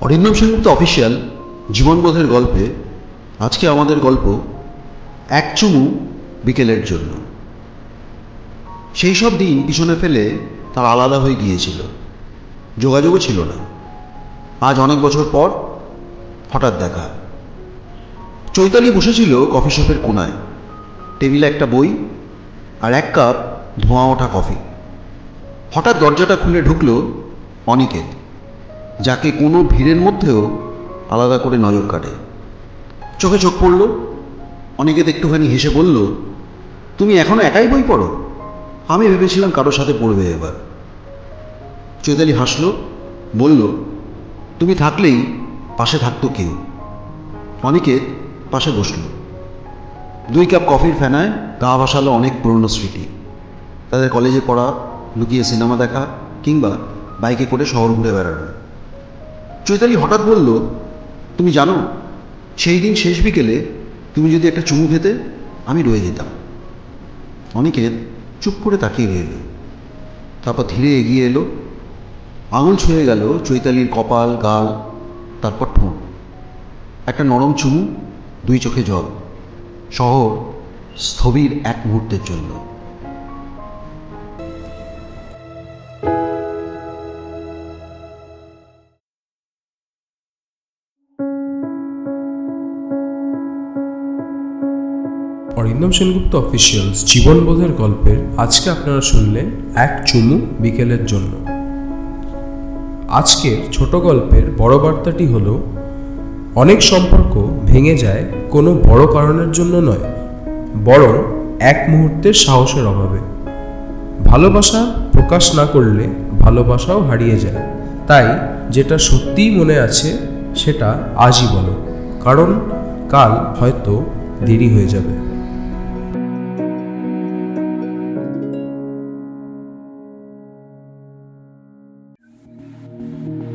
Arindam Sengupta official জীবনবোধের গল্পে আজকে আমাদের গল্প এক চুমু বিকেলের জন্য। সেই সব দিন পিছনে ফেলে তার আলাদা হয়ে গিয়েছিল। যোগাযোগও ছিল না। আজ অনেক বছর পর হঠাৎ দেখা। চৈতালি বসেছিল কফি শপের কোনায়। টেবিলে একটা বই আর এক কাপ ধোঁয়া ওঠা কফি। হঠাৎ দরজাটা খুলে ঢুকলো অনিকেত। যাকে কোনো ভিড়ের মধ্যেও আলাদা করে নজর কাটে। চোখে চোখ পড়ল অনেকে একটুখানি হেসে বলল, তুমি এখনও একাই বই পড়ো? আমি ভেবেছিলাম কারোর সাথে পড়বে এবার। চৈতালি হাসলো, বলল, তুমি থাকলেই পাশে থাকতো কেউ। অনেকে পাশে বসল। দুই কাপ কফির ফেনায় গা ভাসালো অনেক পুরনো স্মৃতি। তাদের কলেজে পড়া, লুকিয়ে সিনেমা দেখা কিংবা বাইকে করে শহর ঘুরে বেড়ানো। চৈতালি হঠাৎ বলল, তুমি জানো, সেই দিন শেষ বিকেলে তুমি যদি একটা চুমু খেতে, আমি রয়ে যেতাম। অনেকে চুপ করে তাকিয়ে রইল। তারপর ধীরে এগিয়ে এলো, আঙুল ছুঁয়ে গেল চৈতালির কপাল, গাল, তারপর ঠোঁট। একটা নরম চুমু, দুই চোখে জল, শহর স্থবির এক মুহূর্তের জন্য। অরিন্দম সেনগুপ্ত অফিসিয়ালস জীবনবোধের গল্পের আজকে আপনারা শুনলেন এক চুমু বিকেলের জন্য। আজকের ছোট গল্পের বড় বার্তাটি হলো, অনেক সম্পর্ক ভেঙে যায় কোনো বড় কারণের জন্য নয়, বরং এক মুহূর্তের সাহসের অভাবে। ভালোবাসা প্রকাশ না করলে ভালোবাসাও হারিয়ে যায়। তাই যেটা সত্যিই মনে আছে সেটা আজই বলো, কারণ কাল হয়তো দেরি হয়ে যাবে।